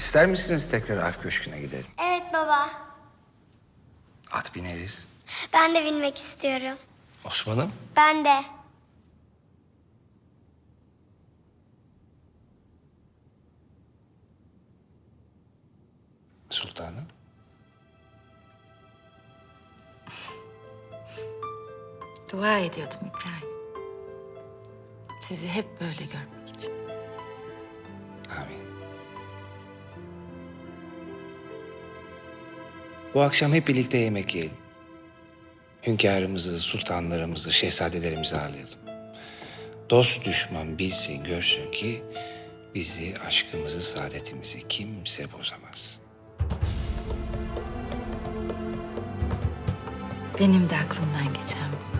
İster misiniz tekrar Alp Köşkü'ne gidelim? Evet baba. At bineriz. Ben de binmek istiyorum. Osman'ım. Ben de. Sultanım. Dua ediyordum İbrahim. Sizi hep böyle görmek için. Amin. Bu akşam hep birlikte yemek yiyelim. Hünkârımızı, sultanlarımızı, şehzadelerimizi ağırlayalım. Dost düşman bilsin, görsün ki bizi, aşkımızı, saadetimizi kimse bozamaz. Benim de aklımdan geçen bu.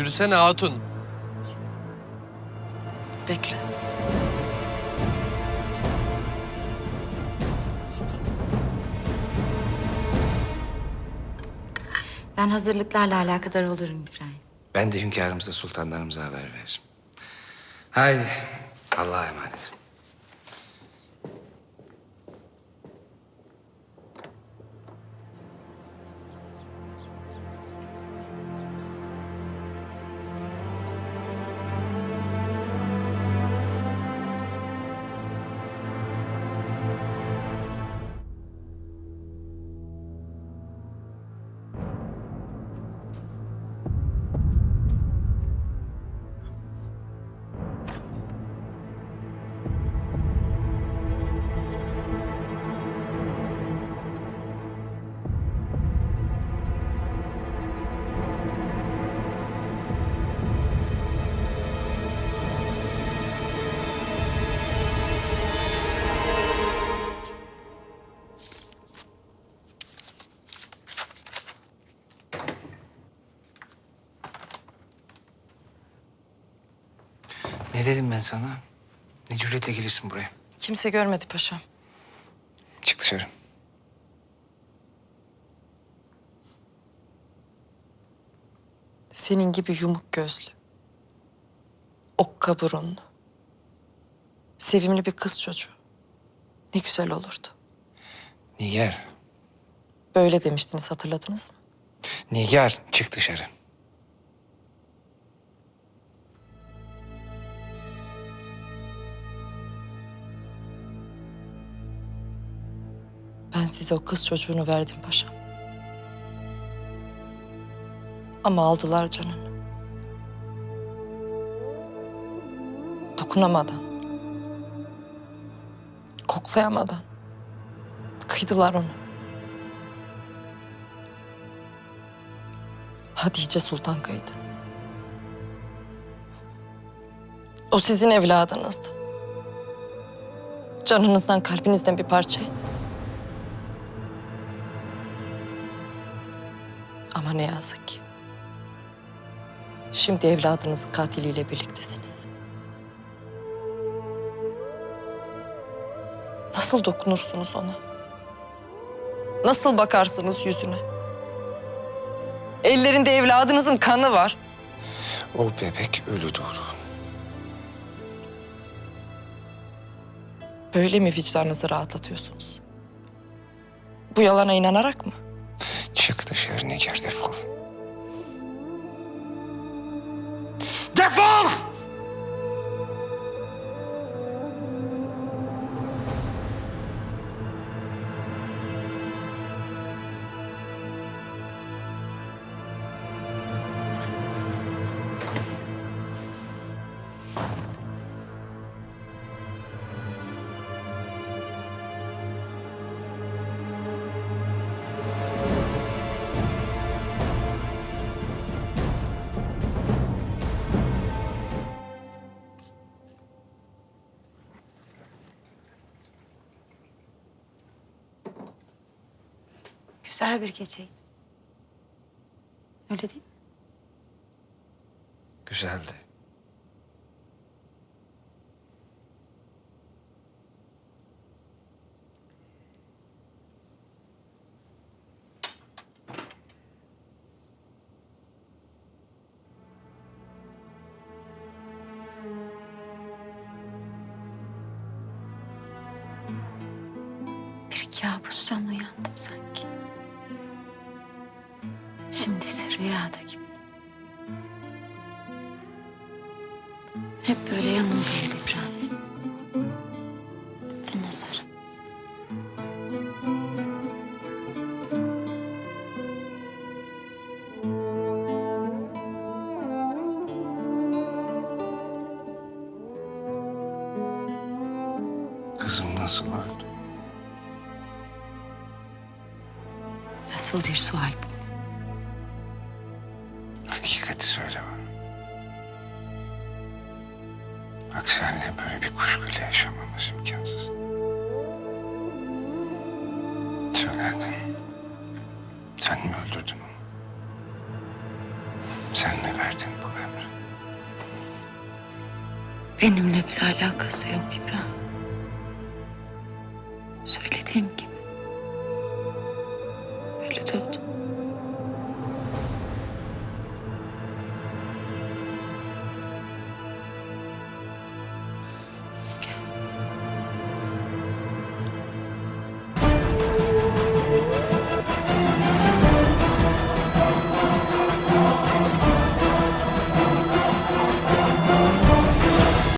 Yürüsene hatun. Bekle. Ben hazırlıklarla alakadar olurum İbrahim. Ben de hünkârımıza, sultanlarımıza haber veririm. Haydi, Allah'a emanet. Ne dedim ben sana? Ne cüretle gelirsin buraya? Kimse görmedi paşam. Çık dışarı. Senin gibi yumuk gözlü. Okka burunlu. Sevimli bir kız çocuğu. Ne güzel olurdu. Nigar, Böyle demiştiniz hatırladınız mı? Nigar çık dışarı. Ben size o kız çocuğunu verdim paşam. Ama aldılar canını. Dokunamadan. Koklayamadan. Kıydılar onu. Hatice Sultan kıydı. O sizin evladınızdı. Canınızdan, kalbinizden bir parçaydı. Ama ne yazık ki. Şimdi evladınızın katiliyle birliktesiniz. Nasıl dokunursunuz ona? Nasıl bakarsınız yüzüne? Ellerinde evladınızın kanı var. O bebek ölü doğru. Böyle mi vicdanınızı rahatlatıyorsunuz? Bu yalana inanarak mı? Dışarı Nigar defol. Defol! güzel bir geceydi. Öyle değil mi? Güzeldi. Bir kabustan uyandım sanki. Şimdi ise rüyada gibi. Hep böyle yanımdaydı İbrahim. Sarıl. Kızım nasıl öldü? Nasıl bir sual bu? Hakikati söyle bana. Bak seninle böyle bir kuşkuyla yaşamamız imkansız. Söyle hadi. Sen mi öldürdün onu? Sen mi verdin bu emri? Benimle bir alakası yok İbrahim. Söylediğim gibi.